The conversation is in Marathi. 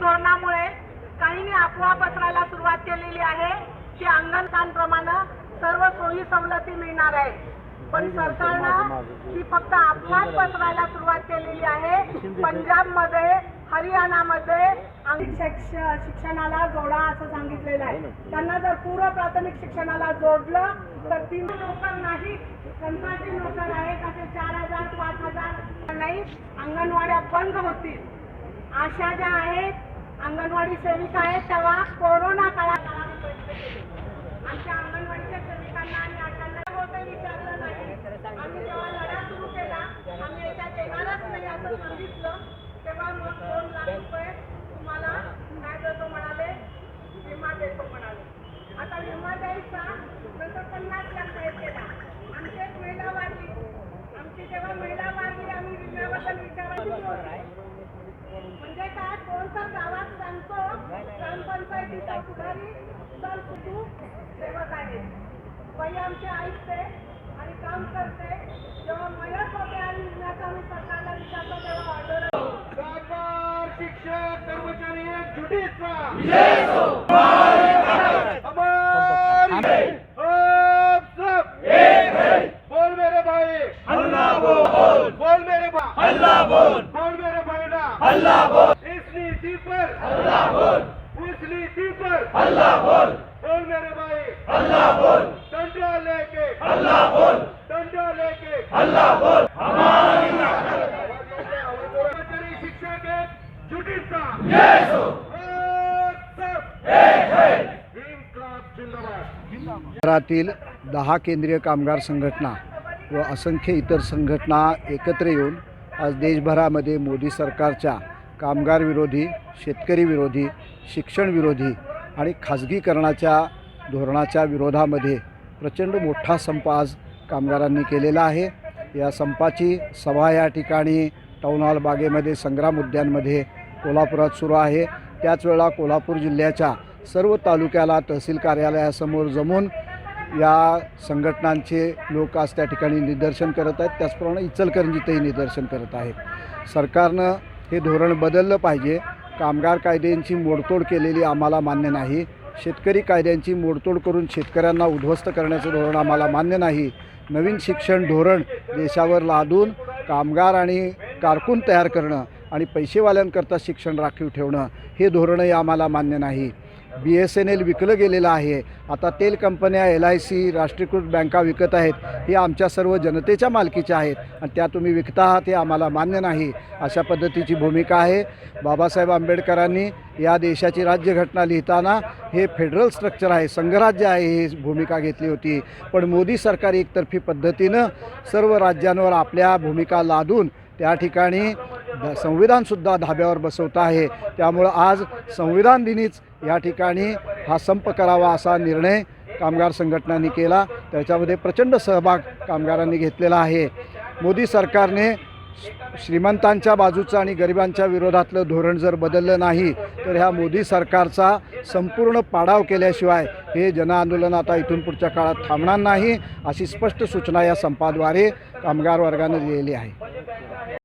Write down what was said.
कारणामुळे काहींनी अफवा पसरायला सुरुवात केलेली आहे की अंगणकांप्रमाणे सर्व सोयी सवलती मिळणार आहे. पण सरकारनं ही फक्त अफवाच पसरायला सुरुवात केलेली आहे. पंजाबमध्ये हरियाणामध्ये शिक्षणाला जोडा असं सांगितलेलं आहे. त्यांना जर पूर्व प्राथमिक शिक्षणाला जोडलं तर तीन नोकर नाही कंत्राटी नोकर आहेत असे चार हजार अंगणवाड्या बंद होतील. आशा ज्या आहेत अंगणवाडी सेविका आहेत तेव्हा कोरोना काळात आमच्या अंगणवाडीच्या सेविकांना आणि आशांना होतं विचारलं नाही. आम्ही जेव्हा लढा सुरू केला आम्ही याच्यात येणारच नाही असं सांगितलं. तेव्हा मग दोन लाख रुपये तुम्हाला काय देतो म्हणाले विमा देतो म्हणाले. आता विमा द्यायचा नंतर पन्नास लाख द्यायचे आमचे आमची एक महिला वारली आमची जेव्हा महिला वारली विचारायची म्हणजे काय कोण तर गावात सांगतो? ग्रामपंचायतीचा पुढारी चल तू सेवक आहे. बाई आमचे ऐकते आणि काम करते. जेव्हा मयत होते आणि विम्याचा आम्ही सरकारला विचारतो तेव्हा ऑर्डर शिक्षक कर्मचारी एक हल्ला बोल। इस नीति पर। हल्ला बोल। उस नीति पर। हल्ला बोल। बोल मेरे भाई हल्ला बोल। डंडा लेके। हल्ला बोल। डंडा लेके। हल्ला बोल। हमारी कर्मचारी शिक्षक एक जुटीचा शहरातील दहा केंद्रीय कामगार संघटना व असंख्य इतर संघटना एकत्र येऊन आज देशभरामध्ये मोदी सरकारच्या कामगार विरोधी शेतकरी विरोधी शिक्षण विरोधी आणि खाजगीकरणाच्या धोरणाच्या विरोधामध्ये प्रचंड मोठा संप आज कामगारांनी केलेला आहे. या संपाची सभा या ठिकाणी टाऊन हॉल बागेमध्ये संग्राम उद्यानमध्ये कोल्हापुरात सुरू आहे. त्याच वेळा कोल्हापूर जिल्ह्याच्या सर्व तालुक्याला तहसील कार्यालयासमोर जमून या संघटनांचे लोक आज त्या ठिकाणी निदर्शन करत आहेत. त्याचप्रमाणे इचलकरंजीतही निदर्शन करत आहेत सरकारनं हे धोरण बदललं पाहिजे. कामगार कायद्यांची मोडतोड केलेली आम्हाला मान्य नाही. शेतकरी कायद्यांची मोडतोड करून शेतकऱ्यांना उद्ध्वस्त करण्याचं धोरण आम्हाला मान्य नाही. नवीन शिक्षण धोरण देशावर लादून कामगार आणि कारकून तयार करणं आणि पैसेवाल्यांकरता शिक्षण राखीव ठेवणं हे धोरणही आम्हाला मान्य नाही. बी एस एन एल विकलं गेलेलं आहे. आता तेल कंपन्या एल आय सी राष्ट्रीयकृत बँका विकत आहेत. हे आमच्या सर्व जनतेच्या मालकीच्या आहेत. आणि त्या तुम्ही विकता आहात हे आम्हाला मान्य नाही. अशा पद्धतीची भूमिका आहे. बाबासाहेब आंबेडकरांनी या देशाची राज्यघटना लिहिताना हे फेडरल स्ट्रक्चर आहे संघराज्य आहे ही भूमिका घेतली होती. पण मोदी सरकार एकतर्फी पद्धतीनं सर्व राज्यांवर आपल्या भूमिका लादून त्या ठिकाणी संविधानसुद्धा धाब्यावर बसवत आहे. त्यामुळं आज संविधान दिनीच या ठिकाणी हा संप करावा असा निर्णय कामगार संघटनांनी केला. त्याच्यामध्ये प्रचंड सहभाग कामगारांनी घेतलेला आहे. मोदी सरकारने श्रीमंतांच्या बाजूचं आणि गरिबांच्या विरोधातलं धोरण जर बदललं नाही तर ह्या मोदी सरकारचा संपूर्ण पाडाव केल्याशिवाय हे जनआंदोलन आता इथून पुढच्या काळात थांबणार नाही अशी स्पष्ट सूचना या संपाद्वारे कामगार वर्गाने दिलेली आहे.